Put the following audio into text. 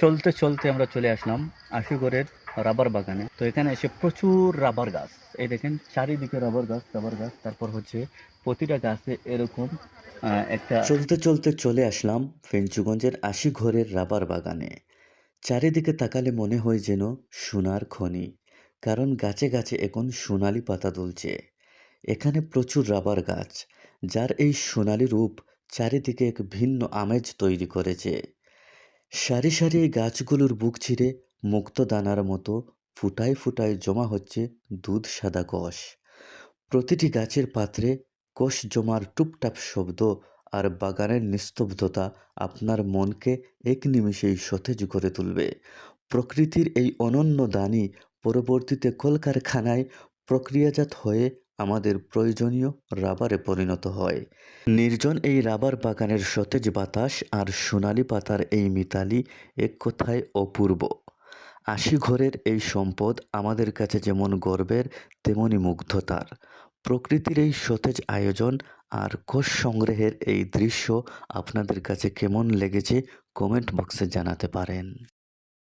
চলতে চলতে আমরা চলে আসলাম আশুগড়ের রাবার বাগানে। তো এখানে এসে প্রচুর রাবার গাছ। এই দেখেন, চারিদিকে রাবার গাছ রাবার গাছ। তারপর হচ্ছে প্রতিটা গাছে এরকম একটা চলতে চলতে চলে আসলাম ফেঞ্চুগঞ্জের আশি ঘরের রাবার বাগানে। চারিদিকে তাকালে মনে হয় যেন সোনার খনি, কারণ গাছে গাছে এখন সোনালি পাতা দুলছে। এখানে প্রচুর রাবার গাছ, যার এই সোনালি রূপ চারিদিকে এক ভিন্ন আমেজ তৈরি করেছে। সারি সারি গাছগুলোর বুক ছিঁড়ে মুক্ত দানার মতো ফুটায় ফুটায় জমা হচ্ছে দুধ সাদা কষ প্রতিটি গাছের পাত্রে কোষ জমার টুপটাপ শব্দ আর বাগানের নিস্তব্ধতা আপনার মনকে এক নিমিষেই সতেজ করে তুলবে। প্রকৃতির এই অনন্য দানই পরবর্তীতে কলকারখানায় প্রক্রিয়াজাত হয়ে আমাদের প্রয়োজনীয় রাবারে পরিণত হয়। নির্জন এই রাবার বাগানের সতেজ বাতাস আর সোনালি পাতার এই মিতালি এক কথায় অপূর্ব? আশি ঘরের এই সম্পদ আমাদের কাছে যেমন গর্বের, তেমনি মুগ্ধতার। প্রকৃতির এই সতেজ আয়োজন আর কোষ সংগ্রহের এই দৃশ্য আপনাদের কাছে কেমন লেগেছে কমেন্ট বক্সে জানাতে পারেন।